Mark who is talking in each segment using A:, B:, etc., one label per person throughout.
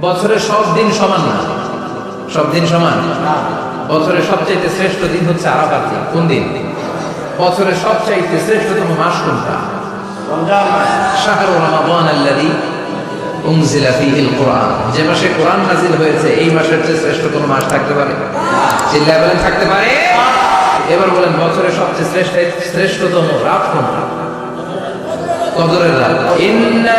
A: বছরের সব দিন সমান না। সব দিন সমান? বছরের সবচাইতে শ্রেষ্ঠ দিন হচ্ছে আরাফাত দিন। কোন দিন? বছরের সবচাইতে শ্রেষ্ঠতম মাস কোনটা? শাহরু রমাদান আল্লাযী উনজিলা ফীহিল কোরআন। যে মাসে কোরআন নাযিল হয়েছে এই মাসের চেয়ে শ্রেষ্ঠ কোনো মাস থাকতে পারে? চিল্লায় বলেন থাকতে পারে। এবার বলেন বছরের সবচেয়ে শ্রেষ্ঠ শ্রেষ্ঠতম রাত কোনটা? কদরের রাত। ইন্না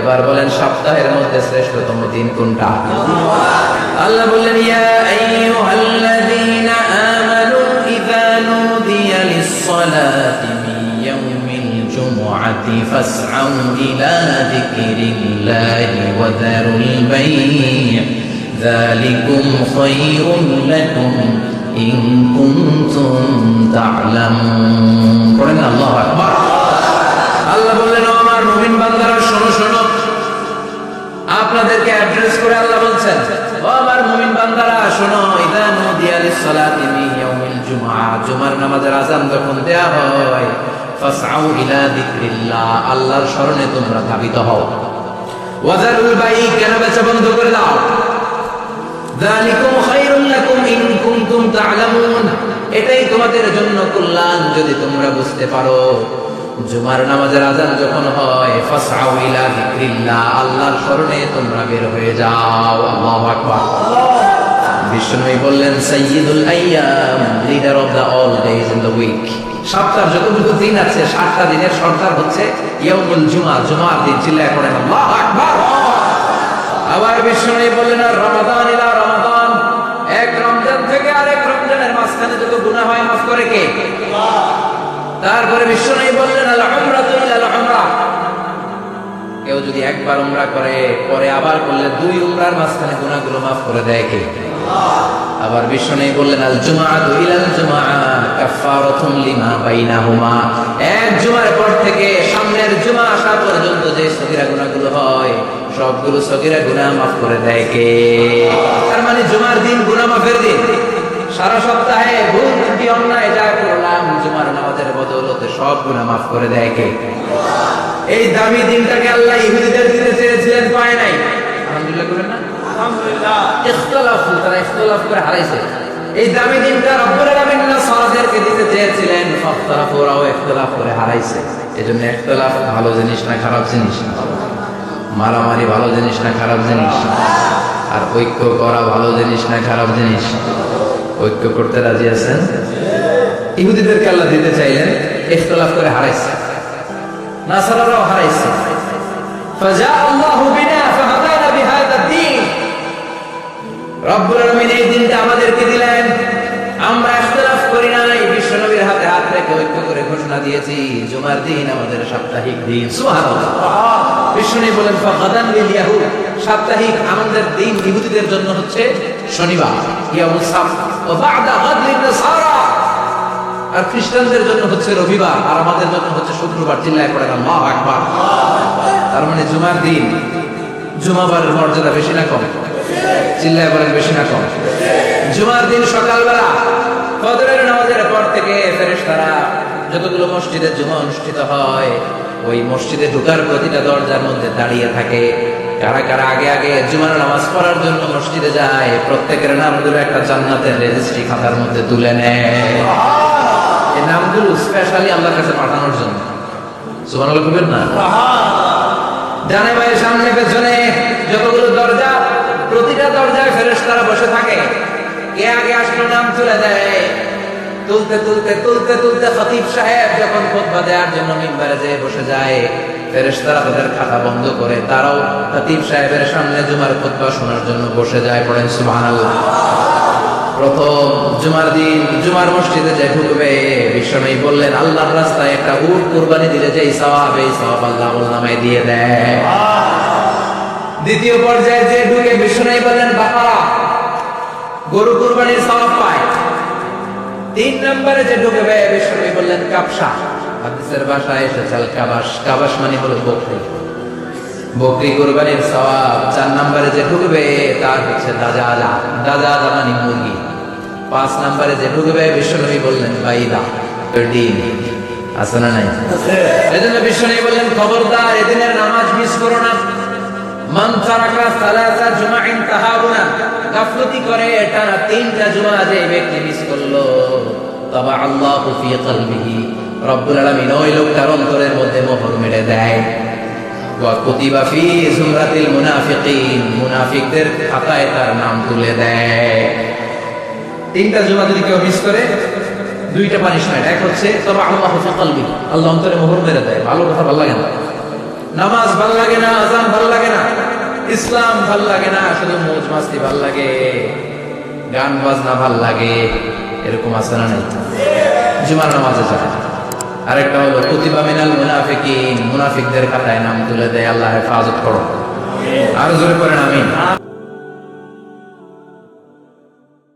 A: এবার বলেন সপ্তাহের মধ্যে শ্রেষ্ঠতম দিন কোনটা? আল্লাহ বললেন, ইয়া আইয়ুহাল্লাযীনা আমানু ইযা নুদিয়া লিস-সালাতি মিন ইয়াউমিল জুমুআতি ফাসআউ ইলা যিকরিল্লাহি ওয়া যারুল বাই' যালিকুম খায়রুল লাকুম ইন কুনতুম তা'লামুন করে আল্লাহ বলছেন, ও আমার মুমিন বান্দারা, শোনো ইয়াউমিল জুমআ। জুমার নামাজের আযান যখন দেয়া হয় ইলা যিকরিল্লাহ, আল্লাহর শরণে তোমরা হও। ওয়াজারুল বাই, কেন বেচা বন্ধ করে দাও? লাকুম ইন কুনতুম এটাই তোমাদের জন্য কল্যাণ, যদি তোমরা বুঝতে পারো। জুমার নামাজের আজান যখন হয়, ফাসআউ ইলা যিকরিল্লাহ, আল্লাহর শরণে তোমরা বের হয়ে যাও। আল্লাহু আকবার। বিষ্ণুই বললেন, সাইয়্যিদুল আইয়াম leader of the all days in the week সপ্তাহ যতটুকু দিন আছে, সাতটা দিনের সর্দার হচ্ছে ইয়াউমুল জুমা, জুমার দিন, চিল্লায় পড়েন। আল্লাহু আকবার। আবার বিষ্ণুই বললেন, আর রমাদান ইলা রমাদান। এক রমজান থেকে আরেক রমজানের মাঝখানে যত গুনাহ হয়, মাফ করে কে? তারপরে বিষ্ণুই বললেন কেউ যদি একবার উমরা করে, পরে আবার করলে দুই উমরার মাঝখানে গুনাহগুলো মাফ করে দেয় কে? আবার বিষ্ণুই বললেন আল জুমাআ কাফফারাতুন লিমা এক জুমার পর থেকে সামনের জুমা আসা পর্যন্ত যে সগীরা গুনাহগুলো হয়, সবগুলো সগীরা গুনাহ মাফ করে দেয় কে? তার মানে জুমার দিন গুনাহ মাফের দিন। সারা সপ্তাহে ভুল ত্রুটি অন্যায়? জুমার নামাজের বদৌলতে সব গুনাহ মাফ করে দেয় কে? এই দামি দিনটাকে আল্লাহ ইহুদিদের দিতে চেয়েছিলেন পায় নাই। আলহামদুলিল্লাহ করেন না?
B: আলহামদুলিল্লাহ।
A: ইখতিলাফ তারা ইখতিলাফ করে হারাইছে। এই দামি দিনটা রব্বুল আলামিন সালাদেরকে দিতে চেয়েছিলেন ফাখতালাফ ওরাও ইখতিলাফ করে হারাইছে। এজন্য ইখতিলাফ ভালো জিনিস না খারাপ জিনিস? মারামারি ভালো জিনিস না খারাপ জিনিস? আর ঐক্য করা ভালো জিনিস না খারাপ জিনিস? ঐক্য করতে রাজি আছেন? ইহুদিদেরকে আল্লাহ দিতে চাইলেন ইফতলাফ করে হারাইছে। নাসারারাও হারাইছে। বিনা বিহাদা দ্বীন। রব্বুল আলামিন এই দিনটা আমাদেরকে দিলেন। আমরা করি বিশ্বনবীর হাতে হাত রেখে ঐক্য করে ঘোষণা দিয়েছি, জুমার দিন আমাদের সাপ্তাহিক দিন। সুবহানাল্লাহ। বিশ্বনবী বলেন লিল ইয়াহুদ। সাপ্তাহিক আমাদের দিন ইহুদিদের জন্য হচ্ছে শনিবার। বাদা নাসারা। আর খ্রিস্টানদের জন্য হচ্ছে রবিবার, আর আমাদের জন্য হচ্ছে শুক্রবার, চিল্লায় পড়েন আল্লাহু আকবার। তার মানে জুমার দিন, জুমাবারের মর্যাদা বেশি না কম? চিল্লায় বলেন বেশি না কম? জুমার দিন সকালবেলা, ফজরের নামাজের পর থেকে ফেরেশতারা যতগুলো মসজিদে জুমা অনুষ্ঠিত হয়, ওই মসজিদে ঢোকার প্রতিটা দরজার মধ্যে দাঁড়িয়ে থাকে। কারা কারা আগে আগে জুমার নামাজ পড়ার জন্য মসজিদে যায়, প্রত্যেকের নামগুলো একটা জান্নাতের রেজিস্ট্রি খাতার মধ্যে তুলে নেয়। নামগুলো স্পেশালি আল্লাহর কাছে পাঠানোর জন্য। সুবহানাল্লাহ কইবেন না? সামনে পেছনে যতগুলো দরজা, প্রতিটা দরজায় বসে থাকে। কে আগে আসলো নাম তুলতে তুলতে তুলতে তুলতে সাহেব যখন খুতবা দেওয়ার জন্য মিম্বারে যেয়ে বসে যায়, ফেরেশতারা তাদের খাতা বন্ধ করে তারাও খতিব সাহেবের সামনে জুমার খুতবা শোনার জন্য বসে যায়, পড়েন সুবহানাল্লাহ। প্রথম জুমার দিন, জুমার মসজিদে যে ঢুকবে, বিশ্বনবী বললেন, আল্লাহর রাস্তায় একটা উট কুরবানি দিলে যে সওয়াব, এই সওয়াব আল্লাহ নামায় দিয়ে দেয়। দ্বিতীয় পর্যায়ে যে ঢুকে বিষ্ণু বললেন, বাপারা, গরু কুরবানির সওয়াব পায়। তিন নম্বরে যে ঢুকবে বিষ্ণু বললেন কাপসা হাদিসের ভাষায় এসেছে কাবাস কাবাস মানে হলো বকরি। বকরি কুরবানির সওয়াব চার নম্বরে যে ঢুকবে তার হচ্ছে দাজা দাজা মানে মুরগি। পাঁচ নম্বরে যে ঢুকবে বিষ্ণু বললেন বাইদা ডিম আছে না নাই? এজন্য বিষ্ণু বললেন খবরদার এদিনের নামাজ মিস করো না। মান তারাকা সালাসা জুমাইন তাহাবুনা। গাফলতি করে টানা তিনটা জুমা যে ব্যক্তি মিস করল। তবে আল্লাহ ফি কলবিহি। রব্বুল আলামিন ওই লোকটার অন্তরের মধ্যে মোহর মেরে দেয়। ওয়া ফি জুমরাতিল মুনাফিকিন। মুনাফিকদের খাতায় তার নাম তুলে দেয়। তিনটা জুমা যদি কেউ মিস করে, দুইটা পানিশমেন্ট এক হচ্ছে তবে আল্লাহ ফি আল্লাহ অন্তরে মোহর মেরে দেয়। ভালো কথা ভালো লাগে না। নামাজ ভালো লাগে না আজান ভালো লাগে না। ইসলাম ভালো লাগে না, শুধু মৌজ মাস্তি ভালো লাগে। গান বাজনা ভালো লাগে। এরকম আছে না নাই? জুমার নামাজে যায়। আরেকটা হলো প্রতিভা মিনাল মুনাফিকিন মুনাফিকদের খাতায় নাম তুলে দেয়, আল্লাহ হেফাজত করো। আরও জোরে করেন আমিন।